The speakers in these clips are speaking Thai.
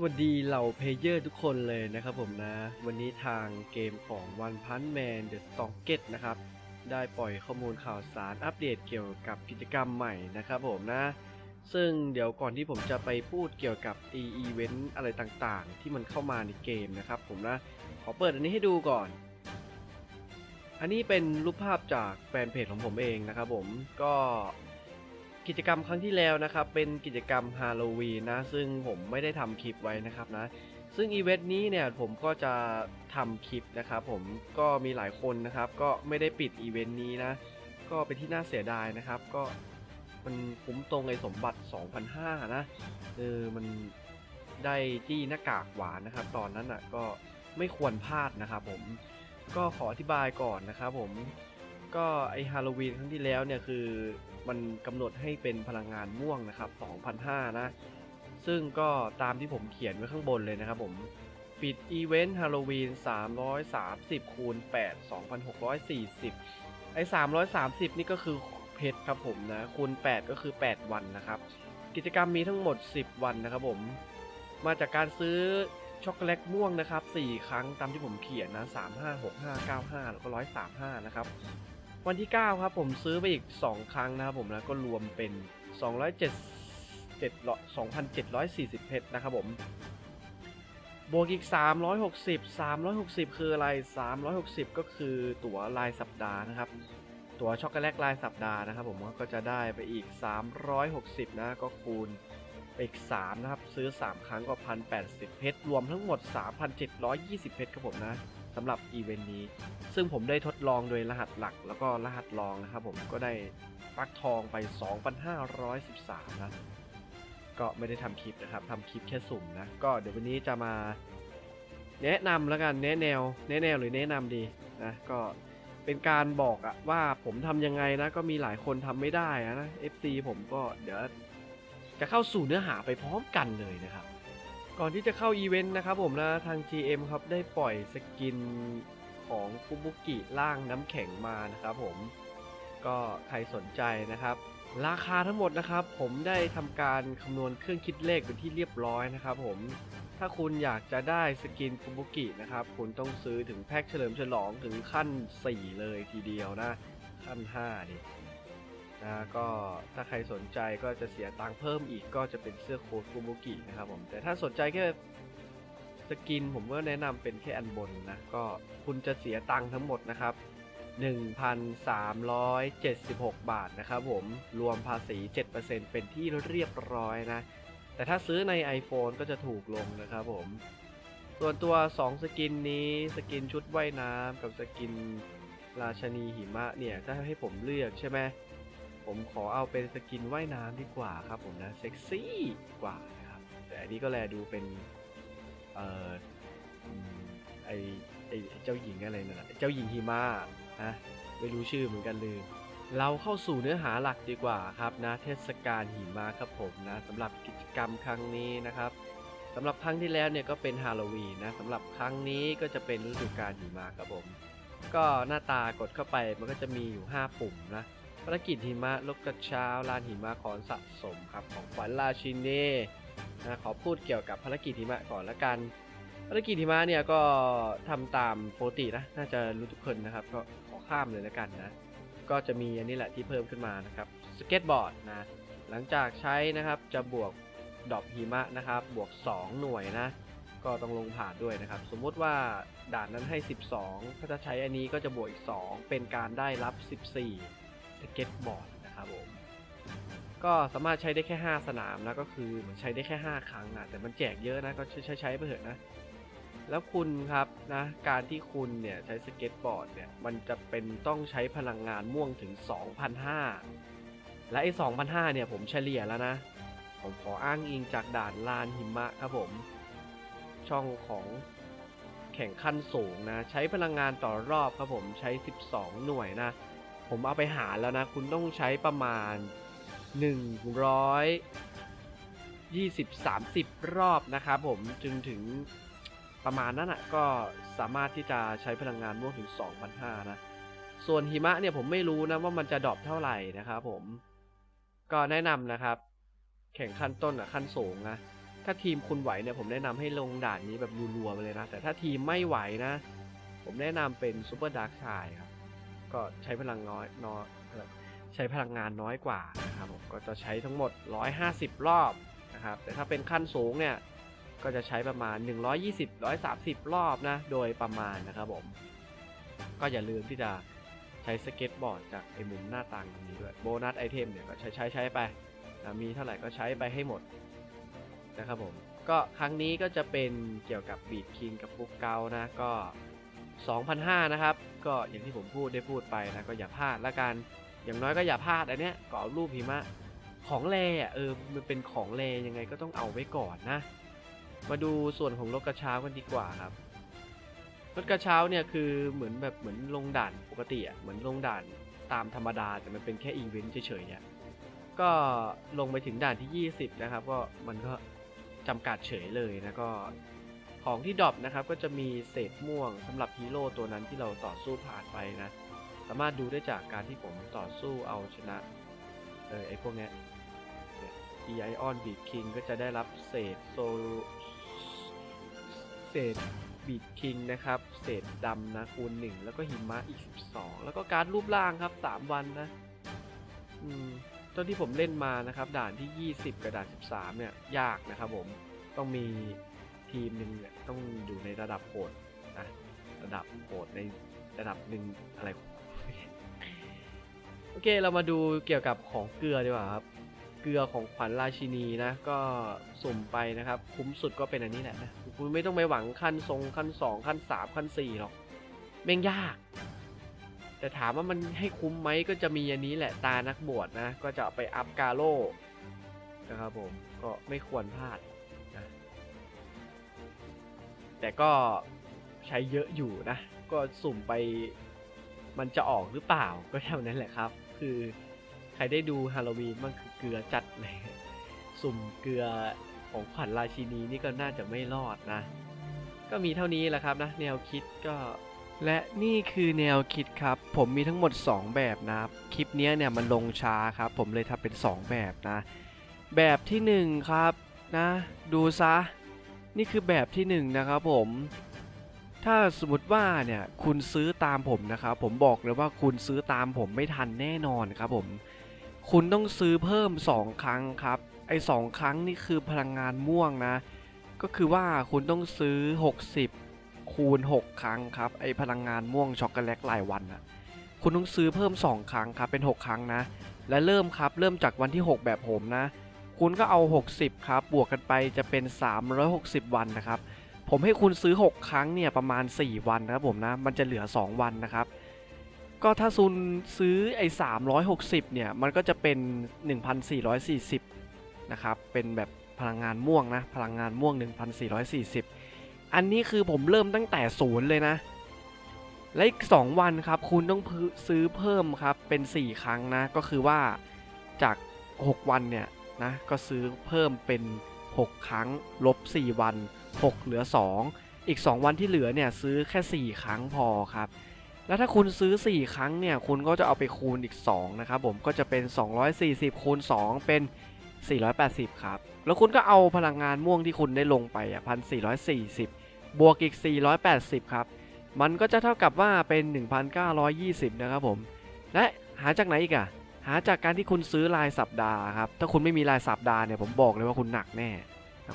สวัสดีเหล่าเพลเยอร์ทุกคนเลยนะครับผมนะ วันนี้ทางเกมของ One Punch Man The Strongest นะครับ ได้ปล่อยข้อมูลข่าวสารอัปเดตเกี่ยวกับกิจกรรมใหม่นะครับผมนะ ซึ่งเดี๋ยวก่อนที่ผมจะไปพูดเกี่ยวกับ e event อะไรต่างๆ ที่มันเข้ามาในเกมนะครับผมนะ ขอเปิดอันนี้ให้ดูก่อน อันนี้เป็นรูปภาพจากแฟนเพจของผมเองนะครับผมก็ กิจกรรมครั้งที่แล้วนะครับ เป็นกิจกรรมฮาโลวีนนะ ซึ่งผมไม่ได้ทำคลิปไว้นะครับนะ ซึ่งอีเวนต์นี้เนี่ยผมก็จะทำคลิปนะครับ ผมก็มีหลายคนนะครับ ก็ไม่ได้ปิดอีเวนต์นี้นะ ก็เป็นที่น่าเสียดายนะครับ ก็มันคุ้มตรงไอสมบัติ 2,500 นะ เออ มันได้ที่หน้ากากหวานนะครับ ตอนนั้นอะก็ไม่ควรพลาดนะครับผม ก็ขออธิบายก่อนนะครับผม ก็ไอฮาโลวีนครั้งที่แล้วเนี่ยคือ มันกำหนดให้เป็นพลังงานม่วงนะครับ2,500นะ ซึ่งก็ตามที่ผมเขียนไว้ข้างบนเลยนะครับผมปิดอีเวนต์ฮาโลวีน330คูณ8 2,640 ไอ้ 330 นี่ก็คือเพชรครับผมนะ คูณ 8 ก็คือ 8 วันนะครับ กิจกรรมมีทั้งหมด 10 วันนะครับผม มาจากการซื้อช็อกโกแลตม่วงนะครับ 4 ครั้งตามที่ผมเขียนนะ 35 65 95 แล้วก็ 135 นะครับ วันที่ 9 ครับผมซื้อไปอีก 2 ครั้งนะครับผมแล้วก็รวมเป็น 207 2,740 เพชรนะครับผม บวกอีก 360 360 คืออะไร 360 ก็คือตั๋วรายสัปดาห์นะครับ ตั๋วช็อกโกแลตรายสัปดาห์นะครับผมก็จะได้ไปอีก 360 นะก็คูณไปอีก 3 นะครับ ซื้อ 3 ครั้งก็ 1,080 เพชร รวมทั้งหมด 3,720 เพชรครับผมนะ สำหรับอีเวนต์นี้ ซึ่งผมได้ทดลองโดยรหัสหลักแล้วก็รหัสรองนะครับผมก็ได้ปลักทองไป 2,513 นะ ก็ไม่ได้ทำคลิปนะครับทำคลิปแค่สุ่มนะ ก็เดี๋ยววันนี้จะมาแนะนำแล้วกันแนะแนว แนะแนวหรือแนะนำดีนะก็เป็นการบอกอะว่าผมทำยังไงนะ ก็มีหลายคนทำไม่ได้อะนะ FC ผมก็เดี๋ยวจะเข้าสู่เนื้อหาไปพร้อมกันเลยนะครับ ก่อนที่จะเข้าอีเวนต์นะครับผมนะทาง GM ครับได้ปล่อยสกินของฟุบุกิล่างน้ำแข็งมานะครับผมก็ใครสนใจนะครับ ราคาทั้งหมดนะครับ ผมได้ทำการคำนวณเครื่องคิดเลขเป็นที่เรียบร้อยนะครับผมถ้าคุณอยากจะได้สกินฟุบุกินะครับ คุณต้องซื้อถึงแพ็คเฉลิมฉลองถึงขั้น 4 เลยทีเดียวนะ ขั้น5ดิ นะก็ถ้าใครสนใจก็จะเสียตังค์เพิ่มอีกก็จะเป็นเสื้อโค้ดฟุบุกินะครับผม แต่ถ้าสนใจแค่สกินผมก็แนะนำเป็นแค่อันบนนะ ก็คุณจะเสียตังค์ทั้งหมดนะครับ 1,376 บาทนะครับผม รวมภาษี 7%เป็นที่เรียบร้อยนะ แต่ถ้าซื้อใน iPhone ก็จะถูกลงนะครับผม ส่วนตัว 2 สกินนี้สกินชุดว่ายน้ำกับสกินราชนีหิมะเนี่ยถ้าให้ผมเลือกใช่ไหม ผมขอเอาเป็นสกินว่ายน้ำดีกว่าครับผมนะเซ็กซี่กว่านะครับ แต่อันนี้ก็แลดูเป็น เอ่อไอไอเจ้าหญิงอะไรนั่ะเจ้าหญิงหิมะนะไม่รู้ชื่อเหมือนกันลืมเราเข้าสู่เนื้อหาหลักดีกว่าครับนะเทศกาลหิมะครับผมนะสำหรับกิจกรรมครั้งนี้นะครับสำหรับครั้งที่แล้วเนี่ยก็เป็นฮาโลวีนนะสำหรับครั้งนี้ก็จะเป็นฤดูกาลหิมะครับผม ก็หน้าตากดเข้าไปมันก็จะมีอยู่ 5 ปุ่มนะ ภารกิจหิมะลกกระเช้าลานหิมะของสะสมครับของขวัญราชินีนะขอพูดเกี่ยวกับภารกิจหิมะก่อนละกัน ภารกิจหิมะเนี่ยก็ทำตามโปกตินะ น่าจะรู้ทุกคนนะครับ ก็ขอข้ามเลยละกันนะ ก็จะมีอันนี้แหละที่เพิ่มขึ้นมานะครับสเก็ตบอร์ดนะ หลังจากใช้นะครับจะบวกดอกหิมะนะครับ บวก 2 หน่วยนะ ก็ต้องลงผ่านด้วยนะครับ สมมุติว่าด่านนั้นให้ 12 ถ้าจะใช้อันนี้ก็จะบวกอีก 2 เป็นการได้รับ 14 สเก็ตบอร์ดนะครับผม ก็สามารถใช้ได้แค่ 5 สนามนะก็คือเหมือนใช้ได้แค่ 5 ครั้งอะแต่มันแจกเยอะนะก็ใช้ใช้ใช้ไปเถอะนะ แล้วคุณครับนะการที่คุณเนี่ยใช้สเก็ตบอร์ดเนี่ยมันจะเป็นต้องใช้พลังงานม่วงถึง 2,500 และไอ้2,500เนี่ยผมเฉลี่ยแล้วนะ ผมขออ้างอิงจากด่านลานหิมะครับผม ช่องของแข่งขั้นสูงนะ ใช้พลังงานต่อรอบครับผมใช้ 12 หน่วยนะ ผมเอาไปหารแล้วนะ คุณต้องใช้ประมาณ100 20 30 รอบนะครับผมจึงถึงประมาณนั้นอะก็สามารถที่จะใช้พลังงานม่วงถึง 2,500 นะ ส่วนหิมะเนี่ยผมไม่รู้นะว่ามันจะดรอปเท่าไหร่นะครับผมก็แนะนำนะครับ แข่งขั้นต้นอะขั้นสูงนะถ้าทีมคุณไหวเนี่ยผมแนะนำให้ลงด่านนี้แบบรัวๆไปเลยนะ แต่ถ้าทีมไม่ไหวนะ ผมแนะนำเป็นซูเปอร์ดาร์กชายครับ ก็ใช้พลังน้อยน้อยใช้พลังงานน้อยกว่านะครับผมก็จะใช้ทั้งหมด 150 รอบนะครับ แต่ถ้าเป็นขั้นสูงเนี่ยก็จะใช้ประมาณ 120 130 รอบนะ โดยประมาณนะครับผม ก็อย่าลืมที่จะใช้สเก็ตบอร์ดจากไอ้มุมหน้าต่างตรงนี้ด้วย โบนัสไอเทมเนี่ยก็ใช้ใช้ใช้ไปนะมีเท่าไหร่ก็ใช้ไปให้หมดนะครับผม ก็ครั้งนี้ก็จะเป็นเกี่ยวกับบีดคิงกับฟุกเกานะ ก็ 2,500นะครับ ก็อย่างที่ผมพูดได้พูดไปนะก็อย่าพลาดละกัน อย่างน้อยก็อย่าพลาดอันเนี้ยก่อรูปหิมะของแร่เออมันเป็นของแรยังไงก็ต้องเอาไว้ก่อนนะ มาดูส่วนของรถกระเช้ากันดีกว่าครับรถกระเช้าเนี่ยคือเหมือนแบบเหมือนลงด่านปกติอะเหมือนลงด่านตามธรรมดาแต่มันเป็นแค่อีเวนต์เฉยๆอะก็ลงไปถึงด่านที่ 20 นะครับ ก็มันก็จำกัดเฉยเลยนะก็ ของที่ดรอปนะครับก็จะมีเศษม่วงสำหรับฮีโร่ตัวนั้นที่เราต่อสู้ผ่านไปนะ สามารถดูได้จากการที่ผมต่อสู้เอาชนะเออไอพวกเนี้ยอีไอออนบีดคิงก็จะได้รับเศษโซเศษบีดคิงนะครับ เศษดำนะคูณหนึ่งแล้วก็หิมะอีก 12 แล้วก็การรูปร่างครับ 3 วันนะ อืมตอนที่ผมเล่นมานะครับ ด่านที่ 20 กับด่าน 13 เนี่ย ยากนะครับผม ต้องมี ทีมหนึ่งเนี่ยต้องอยู่ในระดับโหดนะระดับโหดในระดับหนึ่งอะไรโอเคเรามาดูเกี่ยวกับของเกลือดีกว่าครับเกลือของขวัญราชินีนะก็สุ่มไปนะครับ คุ้มสุดก็เป็นอันนี้แหละนะคุณไม่ต้องไปหวังขั้นทรงขั้นสองขั้นสามขั้นสี่หรอกแม่งยาก แต่ถามว่ามันให้คุ้มไหมก็จะมีอันนี้แหละตานักบวชนะ ก็จะไปอัพกาโรนะครับผมก็ไม่ควรพลาด แต่ก็ใช้เยอะอยู่นะ ก็สุ่มไปมันจะออกหรือเปล่าก็เท่านั้นแหละครับ คือใครได้ดูฮาโลวีนมันคือเกลือจัดเลยสุ่มเกลือของขวัญราชินีนี่ก็น่าจะไม่รอดนะ ก็มีเท่านี้แหละครับนะ แนวคิดก็ และนี่คือแนวคิดครับ ผมมีทั้งหมด 2 แบบนะครับคลิปนี้เนี่ยมันลงช้าครับ ผมเลยทำเป็น 2 แบบนะ แบบทีหนึ่1 ครับนะ ดูซะ นี่คือแบบที่1นนะครับผม ถ้าสมมติว่าเนี่ยคุณซื้อตามผมนะครับผมบอกเลยว่าคุณซื้อตามผมไม่ทันแน่นอนครับผม คุณต้องซื้อเพิ่ม 2 ครั้งครับ ไอ้สองครั้งนี่คือพลังงานม่วงนะ ก็คือว่าคุณต้องซื้อ 60 คูณ 6 ครั้งครับไอ้พลังงานม่วงช็อกโกแลตรายวันอะคุณต้องซื้อเพิ่ม 2 ครั้งครับเป็น 6 ครั้งนะ และเริ่มครับเริ่มจากวันที่ 6 แบบผมนะ คุณก็เอา 60 ครับ บวกกันไปจะเป็น 360 วันนะครับ ผมให้คุณซื้อ 6 ครั้งเนี่ยประมาณ 4 วันนะครับผมนะ มันจะเหลือ 2 วันนะครับ ก็ถ้าซุนซื้อไอ้360 เนี่ย มันก็จะเป็น 1,440 นะครับ เป็นแบบพลังงานม่วงนะ พลังงานม่วง 1,440 อันนี้คือผมเริ่มตั้งแต่ศูนย์เลยนะ และอีก 2 วันครับ คุณต้องซื้อเพิ่มครับ เป็น 4 ครั้งนะ ก็คือว่าจาก 6 วันเนี่ย นะก็ซื้อเพิ่มเป็น 6 ครั้ง ลบ 4 วัน 6 เหลือ 2 อีก 2 วันที่เหลือเนี่ยซื้อแค่ 4 ครั้งพอครับ แล้วถ้าคุณซื้อ 4 ครั้งเนี่ยคุณก็จะเอาไปคูณอีก 2 นะครับผมก็จะเป็น 240 คูณ 2 เป็น 480 ครับ แล้วคุณก็เอาพลังงานม่วงที่คุณได้ลงไปอะ1,440 บวกอีก 480 ครับ มันก็จะเท่ากับว่าเป็น 1,920 นะครับผม และหาจากไหนอีกอะ หาจากการที่คุณซื้อรายสัปดาห์ครับ ถ้าคุณไม่มีรายสัปดาห์เนี่ยผมบอกเลยว่าคุณหนักแน่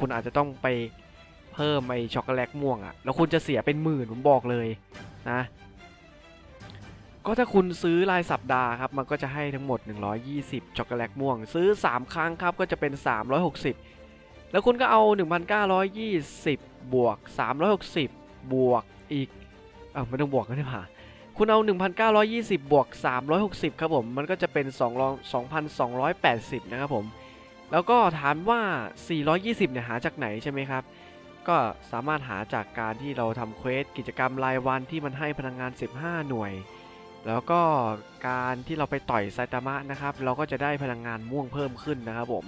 คุณอาจจะต้องไปเพิ่มไอช็อกโกแลตม่วงอะแล้วคุณจะเสียเป็นหมื่นผมบอกเลยนะ ก็ถ้าคุณซื้อรายสัปดาห์ครับ มันก็จะให้ทั้งหมด 120 ช็อกโกแลตม่วง ซื้อ 3 ครั้งครับ ก็จะเป็น 360 แล้วคุณก็เอา 1,920 บวก 360 บวกอีกอะไม่ต้องบวกก็ได้ผ่า คุณเอา 1,920 บวก 360 ครับผม มันก็จะเป็น 2280 นะครับผม แล้วก็ถามว่า 420 เนี่ยหาจากไหนใช่ไหมครับ ก็สามารถหาจากการที่เราทำเควสกิจกรรมรายวันที่มันให้พลังงาน 15 หน่วย แล้วก็การที่เราไปต่อยไซตามะนะครับ เราก็จะได้พลังงานม่วงเพิ่มขึ้นนะครับผม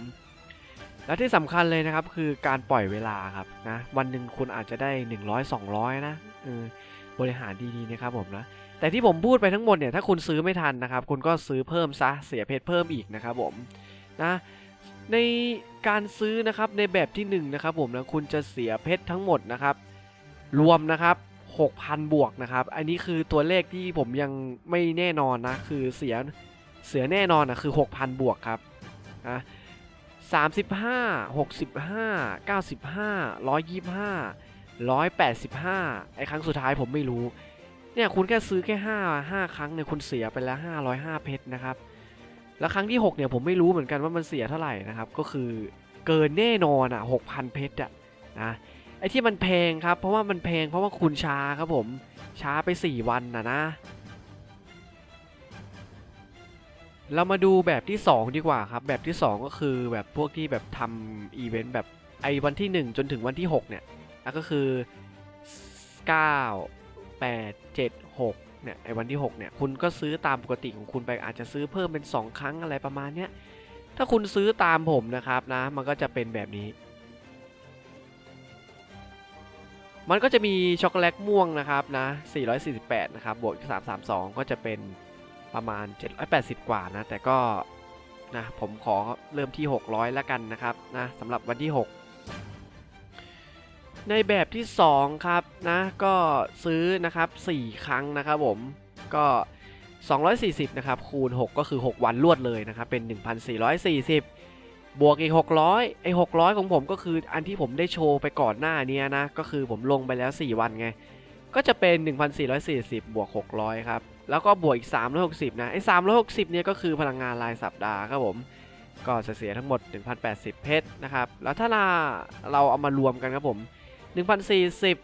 และที่สำคัญเลยนะครับคือการปล่อยเวลาครับนะ วันหนึ่งคุณอาจจะได้ 100 200 นะเออบริหารดีๆนะครับผมนะ แต่ที่ผมพูดไปทั้งหมดเนี่ยถ้าคุณซื้อไม่ทันนะครับ คุณก็ซื้อเพิ่มซะเสียเพชรเพิ่มอีกนะครับผมนะในการซื้อนะครับในแบบที่1นงนะครับผมนะคุณจะเสียเพชรทั้งหมดนะครับ รวมนะครับ6,000 บวกนะครับ อันนี้คือตัวเลขที่ผมยังไม่แน่นอนนะ คือเสียเสียแน่นอนนะคือ 6,000 บวกครับนะ35 65 95 125 185ไอ้ครั้งสุดท้ายผมไม่รู้ เนี่ยคุณแค่ซื้อแค่5 5ครั้งเนี่ยคุณเสียไปแล้ว 505 เพชรนะครับ แล้วครั้งที่ 6 เนี่ยผมไม่รู้เหมือนกันว่ามันเสียเท่าไหร่นะครับ ก็คือเกินแน่นอนอะ6,000 เพชรอะนะไอ้ที่มันแพงครับ เพราะว่ามันแพงเพราะว่าคุณช้าครับผมช้าไป 4 วันนะนะ เรามาดูแบบที่ 2 ดีกว่าครับ แบบที่ 2 ก็คือแบบพวกที่แบบทำอีเวนต์แบบไอ้วันที่ 1 จนถึงวันที่ 6 เนี่ยก็คือ 9 8 7 6เนี่ยไอ้วันที่ 6 เนี่ยคุณก็ซื้อตามปกติของคุณไปอาจจะซื้อเพิ่มเป็น 2 ครั้งอะไรประมาณเนี้ยถ้าคุณซื้อตามผมนะครับนะ มันก็จะเป็นแบบนี้ มันก็จะมีช็อกโกแลตม่วงนะครับนะ 448 นะครับ บวก332 ก็จะเป็นประมาณ 780 กว่านะ แต่ก็นะผมขอเริ่มที่ 600 แล้วกันนะครับนะสำหรับวันที่ 6 ในแบบที่ 2 ครับนะก็ซื้อนะครับ 4 ครั้งนะครับผมก็ 240 นะครับ คูณ 6 ก็คือ 6 วันรวดเลยนะครับ เป็น 1,440 บวกอีก 600 ไอ้600 ของผมก็คืออันที่ผมได้โชว์ไปก่อนหน้านี้นะ ก็คือผมลงไปแล้ว 4 วันไง ก็จะเป็น 1,440 บวก 600 ครับ แล้วก็บวกอีก 360 นะ ไอ้ 360 เนี่ยก็คือพลังงานรายสัปดาห์ครับผม ก็จะเสียทั้งหมด 1,080 เพชรนะครับ แล้วถ้าเราเราเอามารวมกันครับผม 1,040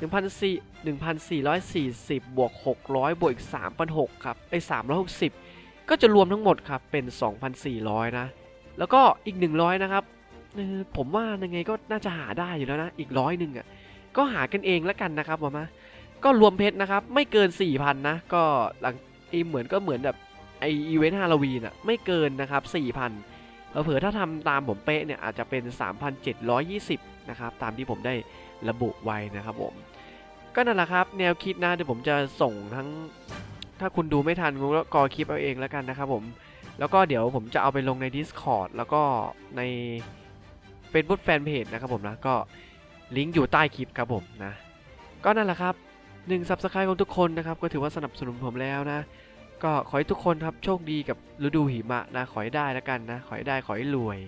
1,400 1,440 บวก 600 บวกอีก 3,600 ครับไอ้360 ก็จะรวมทั้งหมดครับ เป็น 2,400 นะ แล้วก็อีก 100 นะครับ ผมว่ายังไงก็น่าจะหาได้อยู่แล้วนะ อีกร้อยหนึ่งอะ ก็หากันเองแล้วกันนะครับผมามาก็รวมเพชรนะครับ ไม่เกิน 4,000 นะ ก็หลังเหมือนก็เหมือนแบบไออีเวนต์ฮาโลวีนอะ ไม่เกินนะครับ 4,000เผลอถ้าทำตามผมเป๊ะเนี่ยอาจจะเป็น 3,720 นะครับ ตามที่ผมได้ระบุไว้นะครับผม ก็นั่นแหละครับ แนวคิดนะเดี๋ยวผมจะส่งทั้ง ถ้าคุณดูไม่ทันคุณก็กอคลิปเอาเองแล้วกันนะครับผม แล้วก็เดี๋ยวผมจะเอาไปลงใน Discord แล้วก็ใน Facebook Fanpage นะครับผมนะ ก็ลิงก์อยู่ใต้คลิปครับผมนะ ก็นั่นแหละครับ1 Subscribe ของทุกคนนะครับ ก็ถือว่าสนับสนุนผมแล้วนะ ก็ขอให้ทุกคนครับโชคดีกับฤดูหิมะนะ ขอให้ได้แล้วกันนะ ขอให้ได้ขอให้รวย